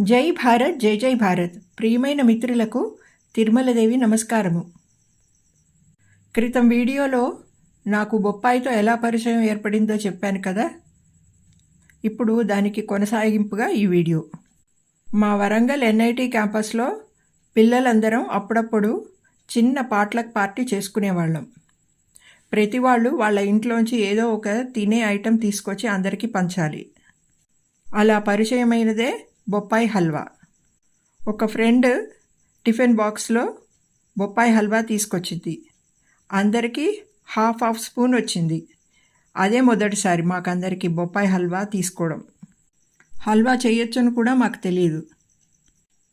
జై భారత్ జై జై భారత్. ప్రియమైన మిత్రులకు తిరుమలదేవి నమస్కారము. క్రితం వీడియోలో నాకు బొప్పాయితో ఎలా పరిచయం ఏర్పడిందో చెప్పాను కదా? ఇప్పుడు దానికి కొనసాగింపుగా ఈ వీడియో. మా వరంగల్ ఎన్ఐటి క్యాంపస్లో పిల్లలందరం అప్పుడప్పుడు చిన్న పాట్లక్ పార్టీ చేసుకునేవాళ్ళం. ప్రతి వాళ్ళు వాళ్ళ ఇంట్లోంచి ఏదో ఒక తినే ఐటెం తీసుకొచ్చి అందరికీ పంచాలి. అలా పరిచయమైనదే బొప్పాయి హల్వా. ఒక ఫ్రెండ్ టిఫిన్ బాక్స్లో బొప్పాయి హల్వా తీసుకొచ్చింది. అందరికీ హాఫ్ హాఫ్ స్పూన్ వచ్చింది. అదే మొదటిసారి మాకందరికీ బొప్పాయి హల్వా తీసుకోవడం. హల్వా చేయొచ్చని కూడా మాకు తెలియదు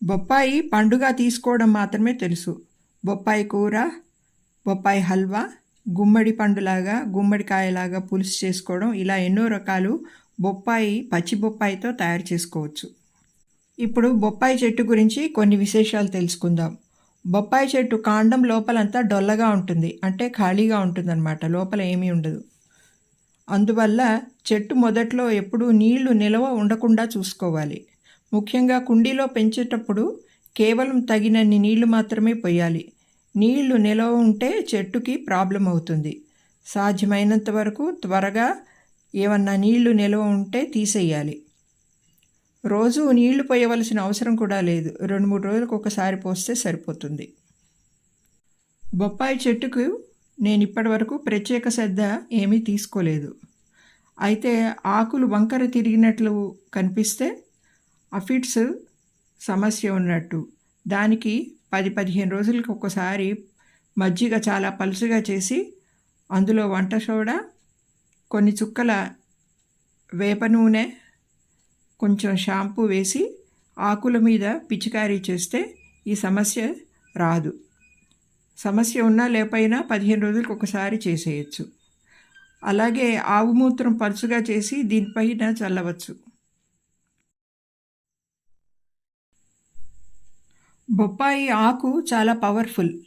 బొప్పాయి పండుగ తీసుకోవడం మాత్రమే తెలుసు. బొప్పాయి కూర బొప్పాయి హల్వా గుమ్మడి పండులాగా గుమ్మడికాయలాగా పులుసు చేసుకోవడం ఇలా ఎన్నో రకాలు బొప్పాయి పచ్చి బొప్పాయితో తయారు చేసుకోవచ్చు. ఇప్పుడు బొప్పాయి చెట్టు గురించి కొన్ని విశేషాలు తెలుసుకుందాం. బొప్పాయి చెట్టు కాండం లోపలంతా డొల్లగా ఉంటుంది. అంటే ఖాళీగా ఉంటుందన్నమాట. లోపల ఏమీ ఉండదు. అందువల్ల చెట్టు మొదట్లో ఎప్పుడూ నీళ్ళు నిలవ ఉండకుండా చూసుకోవాలి. ముఖ్యంగా కుండీలో పెంచేటప్పుడు కేవలం తగినన్ని నీళ్ళు మాత్రమే పోయాలి. నీళ్ళు నిలవ ఉంటే చెట్టుకి ప్రాబ్లం అవుతుంది. సాధ్యమైనంత వరకు త్వరగా ఏమన్నా నీళ్ళు నిలవ ఉంటే తీసేయాలి. రోజు నీళ్ళు పోయవలసిన అవసరం కూడా లేదు. రెండు మూడు రోజులకు ఒకసారి పోస్తే సరిపోతుంది. బొప్పాయి చెట్టుకు నేను ఇప్పటి వరకు ప్రత్యేక శ్రద్ధ ఏమీ తీసుకోలేదు. అయితే ఆకులు వంకర తిరిగినట్లు కనిపిస్తే అఫిడ్స్ సమస్య ఉన్నట్టు. దానికి పది పదిహేను రోజులకు ఒకసారి మజ్జిగ చాలా పలుసుగా చేసి అందులో వంట సోడా కొన్ని చుక్కల వేప నూనె కొంచెం షాంపూ వేసి ఆకుల మీద పిచికారీ చేస్తే ఈ సమస్య రాదు. సమస్య ఉన్నా లేపైనా పదిహేను రోజులకు ఒకసారి చేసేయచ్చు. అలాగే ఆవు మూత్రం పలుచుగా చేసి దీనిపైన చల్లవచ్చు. బొప్పాయి ఆకు చాలా పవర్ఫుల్.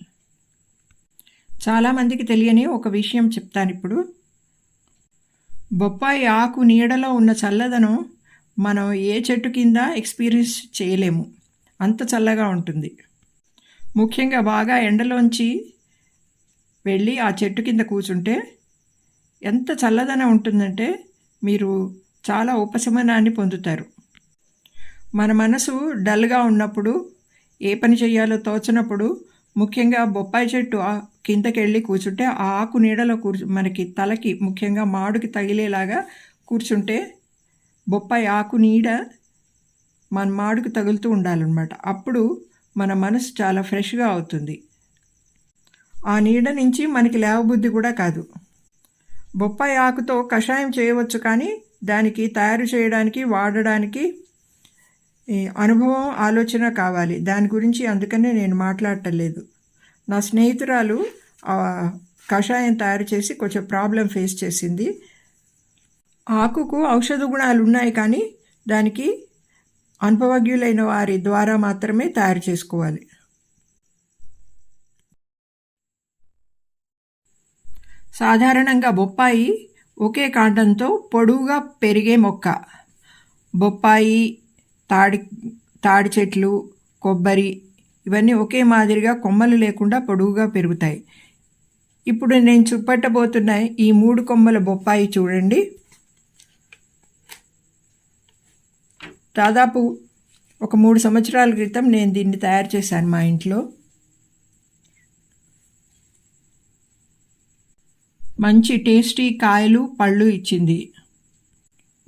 చాలామందికి తెలియని ఒక విషయం చెప్తాను ఇప్పుడు. బొప్పాయి ఆకు నీడలో ఉన్న చల్లదనం మనం ఏ చెట్టు కింద ఎక్స్పీరియన్స్ చేయలేము. అంత చల్లగా ఉంటుంది. ముఖ్యంగా బాగా ఎండలోంచి వెళ్ళి ఆ చెట్టు కింద కూర్చుంటే ఎంత చల్లదనం ఉంటుందంటే మీరు చాలా ఉపశమనాన్ని పొందుతారు. మన మనసు డల్గా ఉన్నప్పుడు ఏ పని చేయాలో తోచినప్పుడు ముఖ్యంగా బొప్పాయి చెట్టు కిందకి వెళ్ళి కూర్చుంటే ఆ ఆకు నీడలో కూర్చు మనకి తలకి ముఖ్యంగా మాడుకి తగిలేలాగా కూర్చుంటే బొప్పాయి ఆకు నీడ మన మాడుకు తగులుతూ ఉండాలన్నమాట. అప్పుడు మన మనసు చాలా ఫ్రెష్గా అవుతుంది. ఆ నీడ నుంచి మనకి లేవబుద్ధి కూడా కాదు. బొప్పాయి ఆకుతో కషాయం చేయవచ్చు కానీ దానికి తయారు చేయడానికి వాడడానికి అనుభవం ఆలోచన కావాలి. దాని గురించి అందుకనే నేను మాట్లాడటం లేదు. నా స్నేహితురాలు కషాయం తయారు చేసి కొంచెం ప్రాబ్లం ఫేస్ చేసింది. ఆకుకు ఔషధ గుణాలు ఉన్నాయి కానీ దానికి అనుభవజ్ఞులైన వారి ద్వారా మాత్రమే తయారు చేసుకోవాలి. సాధారణంగా బొప్పాయి ఒకే కాండంతో పొడువుగా పెరిగే మొక్క. బొప్పాయి తాడి తాడి చెట్లు కొబ్బరి ఇవన్నీ ఒకే మాదిరిగా కొమ్మలు లేకుండా పొడువుగా పెరుగుతాయి. ఇప్పుడు నేను చూపెట్టబోతున్న ఈ మూడు కొమ్మల బొప్పాయి చూడండి. దాదాపు ఒక మూడు సంవత్సరాల క్రితం నేను దీన్ని తయారు చేశాను మా ఇంట్లో. మంచి టేస్టీ కాయలు పళ్ళు ఇచ్చింది.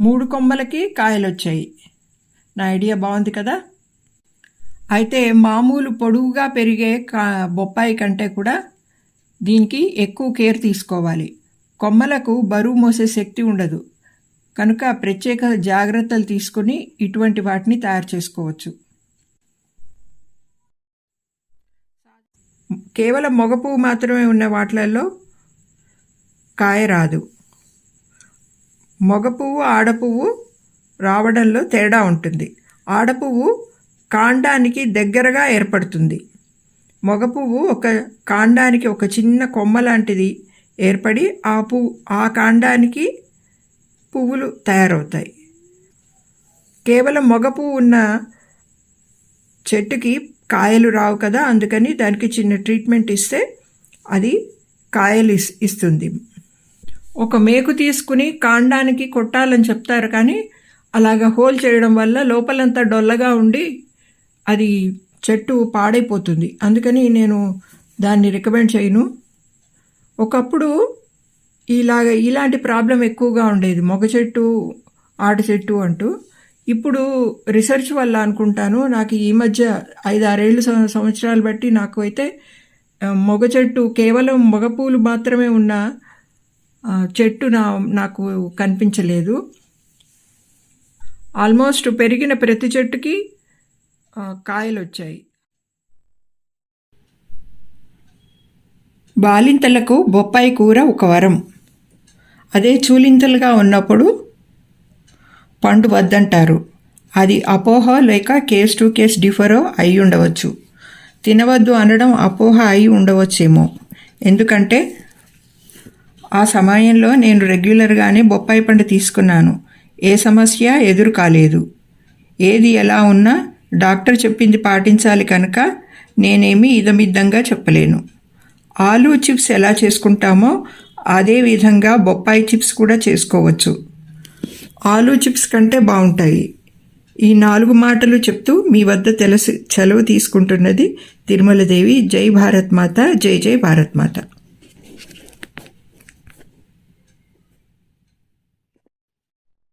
మూడు కొమ్మలకి కాయలు వచ్చాయి నా ఐడియా బాగుంది కదా? అయితే మామూలు పొడువుగా పెరిగే కా బొప్పాయి కంటే కూడా దీనికి ఎక్కువ కేర్ తీసుకోవాలి. కొమ్మలకు బరువు మోసే శక్తి ఉండదు. కనుక ప్రత్యేక జాగ్రత్తలు తీసుకుని ఇటువంటి వాటిని తయారు చేసుకోవచ్చు. కేవలం మొగపువ్వు మాత్రమే ఉన్న వాటిలలో కాయ రాదు. మొగపువ్వు ఆడపువ్వు రావడంలో తేడా ఉంటుంది. ఆడపువ్వు కాండానికి దగ్గరగా ఏర్పడుతుంది. మగ పువ్వు ఒక కాండానికి ఒక చిన్న కొమ్మ లాంటిది ఏర్పడి ఆ పువ్వు ఆ కాండానికి పువ్వులు తయారవుతాయి. కేవలం మగ పువ్వు ఉన్న చెట్టుకి కాయలు రావు కదా అందుకని దానికి చిన్న ట్రీట్మెంట్ ఇస్తే అది కాయలు ఇస్- ఇస్తుంది. ఒక మేకు తీసుకుని కాండానికి కొట్టాలని చెప్తారు కానీ అలాగ హోల్ చేయడం వల్ల లోపలంతా డొల్లగా ఉండి అది చెట్టు పాడైపోతుంది. అందుకని నేను దాన్ని రికమెండ్ చేయను. ఒకప్పుడు ఇలాగ ఇలాంటి ప్రాబ్లం ఎక్కువగా ఉండేది. మొగ చెట్టు ఆట చెట్టు అంటూ. ఇప్పుడు రీసెర్చ్ వల్ల అనుకుంటాను నాకు ఈ మధ్య ఐదు ఆరేళ్ళు సంవత్సరాలు బట్టి నాకు అయితే మొగ చెట్టు కేవలం మొగ పూలు మాత్రమే ఉన్న చెట్టు నా నాకు కనిపించలేదు. ఆల్మోస్ట్ పెరిగిన ప్రతి చెట్టుకి కాయలు వచ్చాయి బాలింతలకు బొప్పాయి కూర ఒక వరం. అదే చూలింతలుగా ఉన్నప్పుడు పండు వద్దంటారు. అది అపోహ లేక కేస్ టు కేస్ డిఫరో అయి ఉండవచ్చు. తినవద్దు అనడం అపోహ అయి ఉండవచ్చేమో. ఎందుకంటే ఆ సమయంలో నేను రెగ్యులర్గానే బొప్పాయి పండు తీసుకున్నాను. ఏ సమస్య ఎదురు కాలేదు. ఏది ఎలా ఉన్నా డాక్టర్ చెప్పింది పాటించాలి కనుక నేనేమి ఇదమిద్దంగా చెప్పలేను. ఆలూ చిప్స్ ఎలా చేసుకుంటామో అదే విధంగా బొప్పాయి చిప్స్ కూడా చేసుకోవచ్చు. ఆలూ చిప్స్ కంటే బాగుంటాయి. ఈ నాలుగు మాటలు చెప్తూ మీ వద్ద తెలుసు సెలవు తీసుకుంటున్నది తిరుమలదేవి. జై భారత్ మాత జై జై భారత్ మాత.